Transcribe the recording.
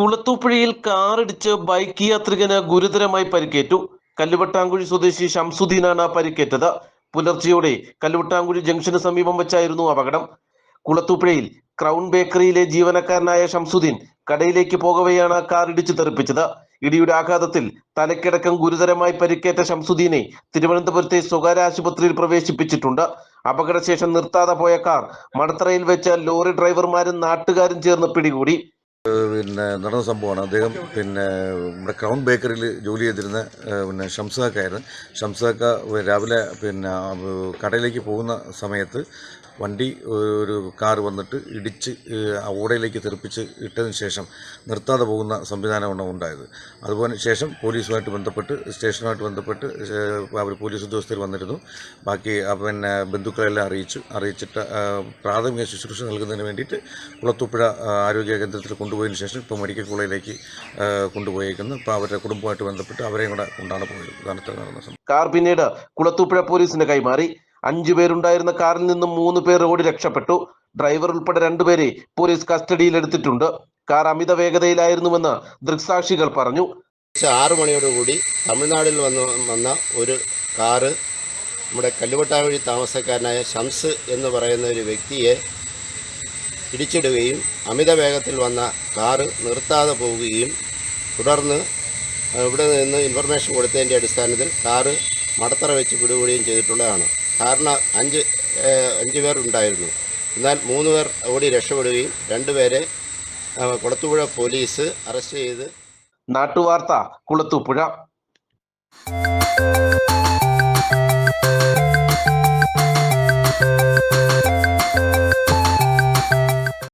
കുളത്തൂപ്പുഴയിൽ കാറിടിച്ച് ബൈക്ക് യാത്രികന് ഗുരുതരമായി പരിക്കേറ്റു. കല്ലുവട്ടാങ്കുഴി സ്വദേശി ഷംസുദ്ദീനാണ് പരിക്കേറ്റത്. പുലർച്ചെയോടെ കല്ലുവട്ടാങ്കുഴി ജംഗ്ഷന് സമീപം വെച്ചായിരുന്നു അപകടം. കുളത്തൂപ്പുഴയിൽ ക്രൗൺ ബേക്കറിയിലെ ജീവനക്കാരനായ ഷംസുദ്ദീൻ കടയിലേക്ക് പോകവെയാണ് കാർ ഇടിച്ചു തെറിപ്പിച്ചത്. ഇടിയുടെ ആഘാതത്തിൽ തലക്കിടക്കം ഗുരുതരമായി പരിക്കേറ്റ ഷംസുദ്ദീനെ തിരുവനന്തപുരത്തെ സ്വകാര്യ ആശുപത്രിയിൽ പ്രവേശിപ്പിച്ചിട്ടുണ്ട്. അപകടശേഷം നിർത്താതെ പോയ കാർ മടത്തറയിൽ വെച്ച ലോറി ഡ്രൈവർമാരും നാട്ടുകാരും ചേർന്ന് പിടികൂടി. പിന്നെ നടന്ന സംഭവമാണ്. അദ്ദേഹം പിന്നെ നമ്മുടെ ക്രൗൺ ബേക്കറിയിൽ ജോലി ചെയ്തിരുന്ന പിന്നെ ഷംസാക്കായിരുന്നു. ഷംസാക്ക രാവിലെ പിന്നെ കടയിലേക്ക് പോകുന്ന സമയത്ത് വണ്ടി ഒരു കാർ വന്നിട്ട് ഇടിച്ച് ഓടയിലേക്ക് തെറിപ്പിച്ച് ഇട്ടതിന് ശേഷം നിർത്താതെ പോകുന്ന സംവിധാനമാണ് ഉണ്ടായത്. അതുപോലെ ശേഷം പോലീസുമായിട്ട് ബന്ധപ്പെട്ട് സ്റ്റേഷനുമായിട്ട് ബന്ധപ്പെട്ട് അവർ പോലീസ് ഉദ്യോഗസ്ഥർ വന്നിരുന്നു. ബാക്കി പിന്നെ ബന്ധുക്കളെല്ലാം അറിയിച്ചു. അറിയിച്ചിട്ട് പ്രാഥമിക ശുശ്രൂഷ നൽകുന്നതിന് വേണ്ടിയിട്ട് കുളത്തുപ്പുഴ ആരോഗ്യ കേന്ദ്രത്തിൽ കൊണ്ടുപോയതിന് ശേഷം ഇപ്പോൾ മെഡിക്കൽ കോളേജിലേക്ക് കൊണ്ടുപോയേക്കുന്നു. ഇപ്പോൾ അവരുടെ കുടുംബമായിട്ട് ബന്ധപ്പെട്ട് അവരെയും കൂടെ കൊണ്ടാണ് പോയത്. ഉദാഹരണത്തിൽ നടന്ന കാർ പിന്നീട് കുളത്തൂപ്പുഴ പോലീസിന് കൈമാറി. അഞ്ചു പേരുണ്ടായിരുന്ന കാറിൽ നിന്നും മൂന്ന് പേർ ഓടി രക്ഷപ്പെട്ടു. ഡ്രൈവർ ഉൾപ്പെടെ രണ്ടുപേരെ പോലീസ് കസ്റ്റഡിയിൽ എടുത്തിട്ടുണ്ട്. കാർ അമിത വേഗതയിലായിരുന്നുവെന്ന് ദൃക്സാക്ഷികൾ പറഞ്ഞു. ആറു ആറ് മണിയോടുകൂടി തമിഴ്നാടിൽ വന്ന് വന്ന ഒരു കാറ് നമ്മുടെ കല്ലുവട്ടാവഴി താമസക്കാരനായ ഷംസ് എന്ന് പറയുന്ന ഒരു വ്യക്തിയെ ഇടിച്ചിടുകയും അമിത വേഗത്തിൽ വന്ന കാറ് നിർത്താതെ പോവുകയും തുടർന്ന് ഇവിടെ നിന്ന് ഇൻഫർമേഷൻ കൊടുത്തതിന്റെ അടിസ്ഥാനത്തിൽ കാറ് മടത്തറ വെച്ച് പിടികൂടുകയും ചെയ്തിട്ടുള്ളതാണ്. കാരണം അഞ്ച് അഞ്ച് പേർ ഉണ്ടായിരുന്നു. എന്നാൽ മൂന്ന് പേർ ഓടി രക്ഷപ്പെടുകയും രണ്ടുപേരെ കുളത്തുപുഴ പോലീസ് അറസ്റ്റ് ചെയ്ത് നാട്ടുവാർത്ത കുളത്തൂപ്പുഴ